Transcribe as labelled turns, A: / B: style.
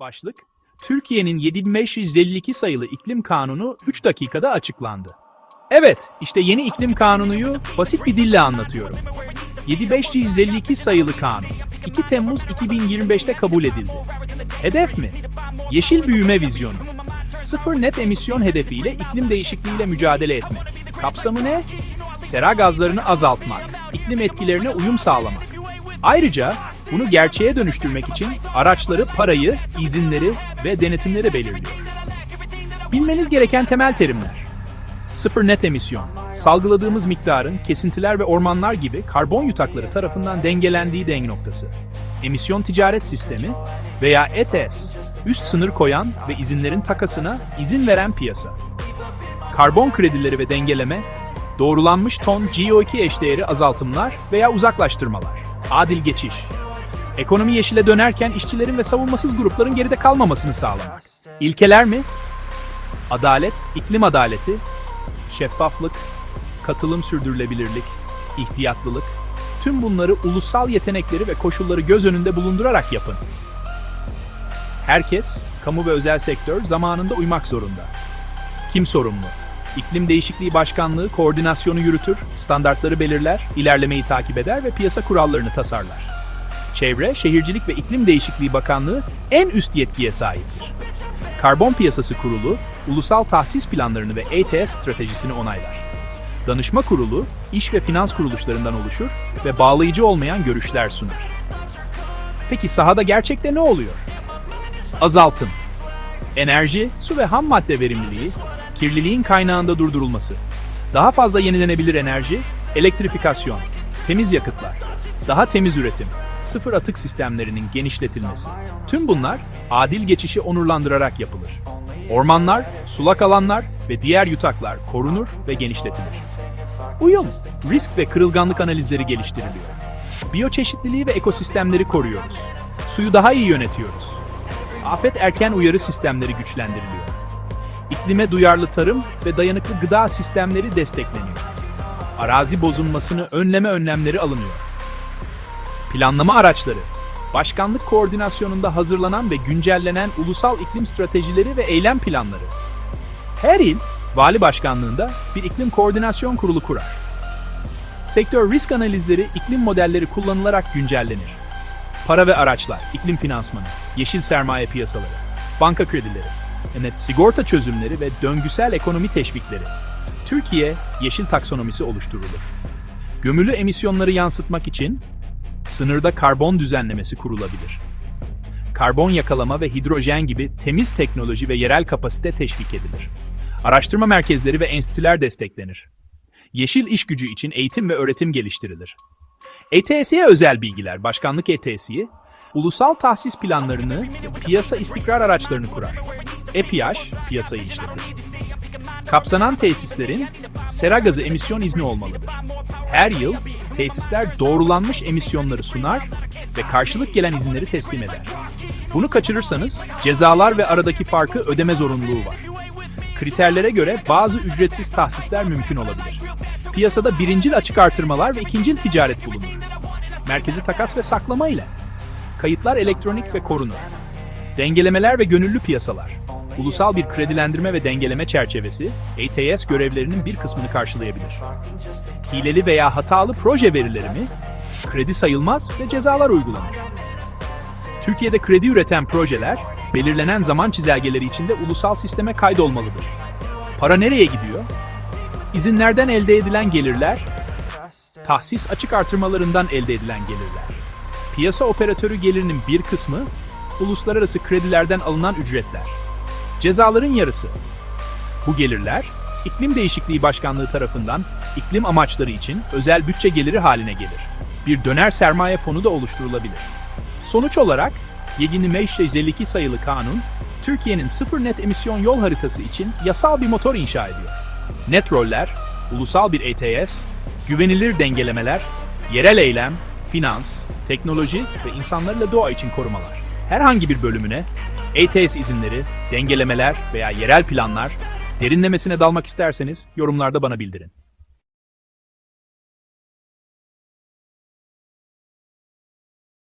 A: Başlık, Türkiye'nin 7552 sayılı iklim kanunu 3 dakikada açıklandı. Evet, işte yeni iklim kanunuyu basit bir dille anlatıyorum. 7552 sayılı kanun, 2 Temmuz 2025'te kabul edildi. Hedef mi? Yeşil büyüme vizyonu. Sıfır net emisyon hedefiyle iklim değişikliğiyle mücadele etmek. Kapsamı ne? Sera gazlarını azaltmak, iklim etkilerine uyum sağlamak. Ayrıca bunu gerçeğe dönüştürmek için araçları, parayı, izinleri ve denetimleri belirliyor. Bilmeniz gereken temel terimler. Sıfır net emisyon, salgıladığımız miktarın kesintiler ve ormanlar gibi karbon yutakları tarafından dengelendiği denge noktası. Emisyon ticaret sistemi veya ETS, üst sınır koyan ve izinlerin takasına izin veren piyasa. Karbon kredileri ve dengeleme, doğrulanmış ton CO2 eşdeğeri azaltımlar veya uzaklaştırmalar. Adil geçiş. Ekonomi yeşile dönerken işçilerin ve savunmasız grupların geride kalmamasını sağlamak. İlkeler mi? Adalet, iklim adaleti, şeffaflık, katılım sürdürülebilirlik, ihtiyatlılık, tüm bunları ulusal yetenekleri ve koşulları göz önünde bulundurarak yapın. Herkes, kamu ve özel sektör zamanında uymak zorunda. Kim sorumlu? İklim Değişikliği Başkanlığı koordinasyonu yürütür, standartları belirler, ilerlemeyi takip eder ve piyasa kurallarını tasarlar. Çevre, Şehircilik ve İklim Değişikliği Bakanlığı en üst yetkiye sahiptir. Karbon Piyasası Kurulu, ulusal tahsis planlarını ve ETS stratejisini onaylar. Danışma Kurulu, iş ve finans kuruluşlarından oluşur ve bağlayıcı olmayan görüşler sunar. Peki sahada gerçekte ne oluyor? Azaltım. Enerji, su ve ham madde verimliliği, kirliliğin kaynağında durdurulması. Daha fazla yenilenebilir enerji, elektrifikasyon, temiz yakıtlar, daha temiz üretim, sıfır atık sistemlerinin genişletilmesi. Tüm bunlar adil geçişi onurlandırarak yapılır. Ormanlar, sulak alanlar ve diğer yutaklar korunur ve genişletilir. Uyum, risk ve kırılganlık analizleri geliştiriliyor. Biyoçeşitliliği ve ekosistemleri koruyoruz. Suyu daha iyi yönetiyoruz. Afet erken uyarı sistemleri güçlendiriliyor. İklime duyarlı tarım ve dayanıklı gıda sistemleri destekleniyor. Arazi bozulmasını önleme önlemleri alınıyor. Planlama araçları, başkanlık koordinasyonunda hazırlanan ve güncellenen ulusal iklim stratejileri ve eylem planları. Her il, vali başkanlığında bir iklim koordinasyon kurulu kurar. Sektör risk analizleri, iklim modelleri kullanılarak güncellenir. Para ve araçlar, iklim finansmanı, yeşil sermaye piyasaları, banka kredileri, net sigorta çözümleri ve döngüsel ekonomi teşvikleri. Türkiye, yeşil taksonomisi oluşturulur. Gömülü emisyonları yansıtmak için sınırda karbon düzenlemesi kurulabilir. Karbon yakalama ve hidrojen gibi temiz teknoloji ve yerel kapasite teşvik edilir. Araştırma merkezleri ve enstitüler desteklenir. Yeşil iş gücü için eğitim ve öğretim geliştirilir. ETS'ye özel bilgiler, Başkanlık ETS'yi, ulusal tahsis planlarını, piyasa istikrar araçlarını kurar. EPİAŞ, piyasayı işletir. Kapsanan tesislerin sera gazı emisyon izni olmalıdır. Her yıl tesisler doğrulanmış emisyonları sunar ve karşılık gelen izinleri teslim eder. Bunu kaçırırsanız cezalar ve aradaki farkı ödeme zorunluluğu var. Kriterlere göre bazı ücretsiz tahsisler mümkün olabilir. Piyasada birincil açık artırmalar ve ikincil ticaret bulunur. Merkezi takas ve saklama ile. Kayıtlar elektronik ve korunur. Dengelemeler ve gönüllü piyasalar. Ulusal bir kredilendirme ve dengeleme çerçevesi, ATS görevlerinin bir kısmını karşılayabilir. Hileli veya hatalı proje verileri mi? Kredi sayılmaz ve cezalar uygulanır. Türkiye'de kredi üreten projeler, belirlenen zaman çizelgeleri içinde ulusal sisteme kaydolmalıdır. Para nereye gidiyor? İzinlerden elde edilen gelirler, tahsis açık artırmalarından elde edilen gelirler. Piyasa operatörü gelirinin bir kısmı, uluslararası kredilerden alınan ücretler. Cezaların yarısı. Bu gelirler, İklim Değişikliği Başkanlığı tarafından iklim amaçları için özel bütçe geliri haline gelir. Bir döner sermaye fonu da oluşturulabilir. Sonuç olarak, Yegini 552 sayılı kanun, Türkiye'nin sıfır net emisyon yol haritası için yasal bir motor inşa ediyor. Net roller, ulusal bir ETS, güvenilir dengelemeler, yerel eylem, finans, teknoloji ve insanlarla doğa için korumalar. Herhangi bir bölümüne ETS izinleri, dengelemeler veya yerel planlar Derinlemesine dalmak isterseniz yorumlarda bana bildirin.